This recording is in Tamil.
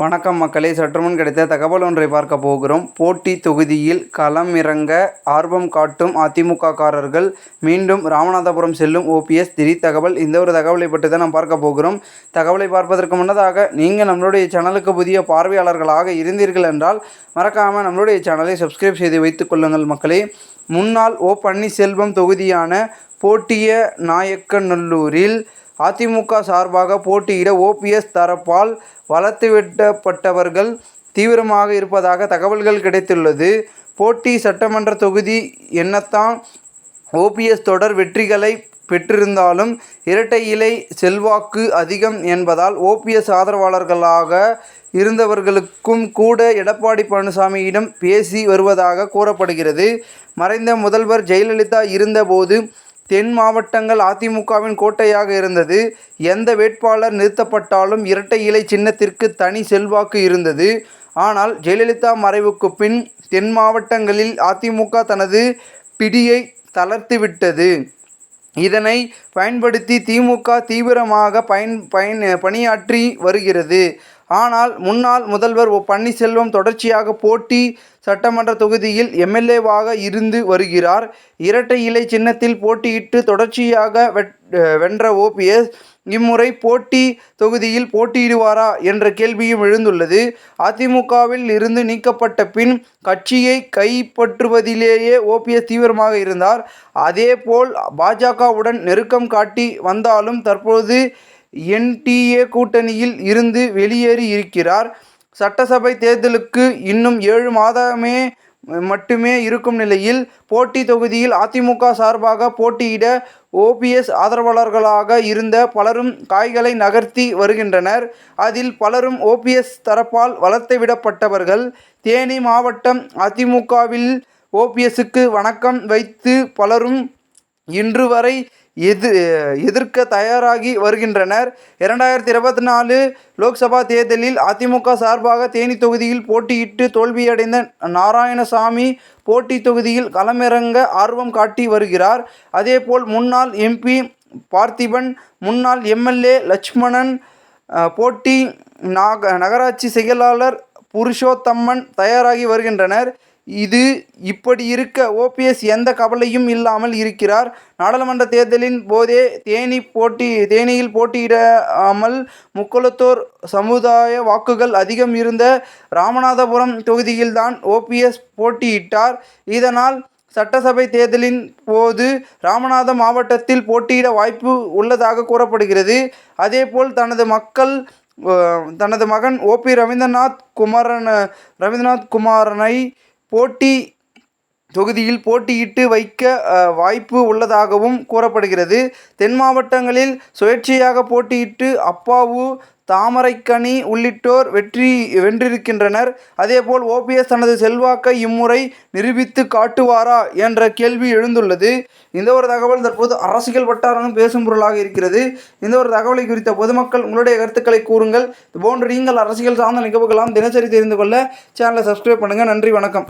வணக்கம் மக்களே சற்றுமுன் கிடைத்த தகவல் ஒன்றை பார்க்க போகிறோம். போட்டி தொகுதியில் களமிறங்க ஆர்வம் காட்டும் அதிமுககாரர்கள் மீண்டும் ராமநாதபுரம் செல்லும் ஓபிஎஸ் திடீர் தகவல் இந்த ஒரு தகவலை பற்றி தான் நாம் பார்க்க போகிறோம். தகவலை பார்ப்பதற்கு முன்னதாக நீங்கள் நம்மளுடைய சேனலுக்கு புதிய பார்வையாளர்களாக இருந்தீர்கள் என்றால் மறக்காமல் நம்மளுடைய சேனலை சப்ஸ்கிரைப் செய்து வைத்துக் கொள்ளுங்கள் மக்களே. முன்னாள் ஓ பன்னீர்செல்வம் தொகுதியான போட்டிய நாயக்கநல்லூரில் அதிமுக சார்பாக போட்டியிட ஓபிஎஸ் தரப்பால் வளர்த்துவிடப்பட்டவர்கள் தீவிரமாக இருப்பதாக தகவல்கள் கிடைத்துள்ளது. போட்டி சட்டமன்ற தொகுதி என்னத்தான் ஓபிஎஸ் தொடர் வெற்றிகளை பெற்றிருந்தாலும் இரட்டை இலை செல்வாக்கு அதிகம் என்பதால் ஓபிஎஸ் ஆதரவாளர்களாக இருந்தவர்களுக்கும் கூட எடப்பாடி பழனிசாமியிடம் பேசி வருவதாக கூறப்படுகிறது. மறைந்த முதல்வர் ஜெயலலிதா இருந்தபோது தென் மாவட்டங்கள் அதிமுகவின் கோட்டையாக இருந்தது. எந்த வேட்பாளர் நிறுத்தப்பட்டாலும் இரட்டை இலை சின்னத்திற்கு தனி செல்வாக்கு இருந்தது. ஆனால் ஜெயலலிதா மறைவுக்கு பின் தென் மாவட்டங்களில் அதிமுக தனது பிடியை தளர்த்துவிட்டது இதனை பயன்படுத்தி திமுக தீவிரமாக பயன் பயன் பணியாற்றி வருகிறது. ஆனால் முன்னாள் முதல்வர் ஓ பன்னீர்செல்வம் தொடர்ச்சியாக போட்டி சட்டமன்ற தொகுதியில் எம்எல்ஏவாக இருந்து வருகிறார். இரட்டை இலை சின்னத்தில் போட்டியிட்டு தொடர்ச்சியாக வென்ற ஓபிஎஸ் இம்முறை போட்டி தொகுதியில் போட்டியிடுவாரா என்ற கேள்வியும் எழுந்துள்ளது. அதிமுகவில் இருந்து நீக்கப்பட்ட பின் கட்சியை கைப்பற்றுவதிலேயே ஓபிஎஸ் தீவிரமாக இருந்தார். அதேபோல் பாஜகவுடன் நெருக்கம் காட்டி வந்தாலும் தற்போது என்டிஏ கூட்டணியில் இருந்து வெளியேறி இருக்கிறார். சட்டசபை தேர்தலுக்கு இன்னும் ஏழு மாதமே மட்டுமே இருக்கும் நிலையில் போட்டி தொகுதியில் அதிமுக சார்பாக போட்டியிட ஓபிஎஸ் ஆதரவாளர்களாக இருந்த பலரும் காய்களை நகர்த்தி வருகின்றனர். அதில் பலரும் ஓபிஎஸ் தரப்பால் வளர்த்து விடப்பட்டவர்கள். தேனி மாவட்டம் அதிமுகவில் ஓபிஎஸ்க்கு வணக்கம் வைத்து பலரும் இன்று வரை எது எதிர்க்க தயாராகி வருகின்றனர். இரண்டாயிரத்தி இருபத்தி நாலு லோக்சபா தேர்தலில் அதிமுக சார்பாக தேனி தொகுதியில் போட்டியிட்டு தோல்வியடைந்த நாராயணசாமி போட்டி தொகுதியில் களமிறங்க ஆர்வம் காட்டி வருகிறார். அதேபோல் முன்னாள் எம்பி பார்த்திபன் முன்னாள் எம்எல்ஏ லட்சுமணன் போட்டி நாக நகராட்சி செயலாளர் புருஷோத்தம்மன் தயாராகி வருகின்றனர். இது இப்படி இருக்க ஓபிஎஸ் எந்த கவலையும் இல்லாமல் இருக்கிறார். நாடாளுமன்ற தேர்தலின் போதே தேனி போட்டி தேனியில் போட்டியிடாமல் முக்குளத்தோர் சமுதாய வாக்குகள் அதிகம் இருந்த ராமநாதபுரம் தொகுதியில்தான் ஓபிஎஸ் போட்டியிட்டார். இதனால் சட்டசபை தேர்தலின் போது ராமநாதம் மாவட்டத்தில் போட்டியிட வாய்ப்பு உள்ளதாக கூறப்படுகிறது. அதேபோல் தனது மக்கள் தனது மகன் ஓபி ரவீந்திரநாத் குமாரன் ரவீந்திரநாத் குமாரனை போட்டி தொகுதியில் போட்டியிட்டு வைக்க வாய்ப்பு உள்ளதாகவும் கூறப்படுகிறது. தென் மாவட்டங்களில் சுயேட்சையாக போட்டியிட்டு அப்பாவு தாமரைக்கனி உள்ளிட்டோர் வெற்றி வென்றிருக்கின்றனர். அதேபோல் ஓபிஎஸ் தனது செல்வாக்கை இம்முறை நிரூபித்து காட்டுவாரா என்ற கேள்வி எழுந்துள்ளது. இந்த ஒரு தகவல் தற்போது அரசியல் வட்டாரம் பேசும் பொருளாக இருக்கிறது. இந்த ஒரு தகவலை குறித்த பொதுமக்கள் உங்களுடைய கருத்துக்களை கூறுங்கள். இது போன்று நீங்கள் அரசியல் சார்ந்த நிகழ்வுகளாம் தினசரி தெரிந்து கொள்ள சேனலை சப்ஸ்கிரைப் பண்ணுங்கள் நன்றி வணக்கம்.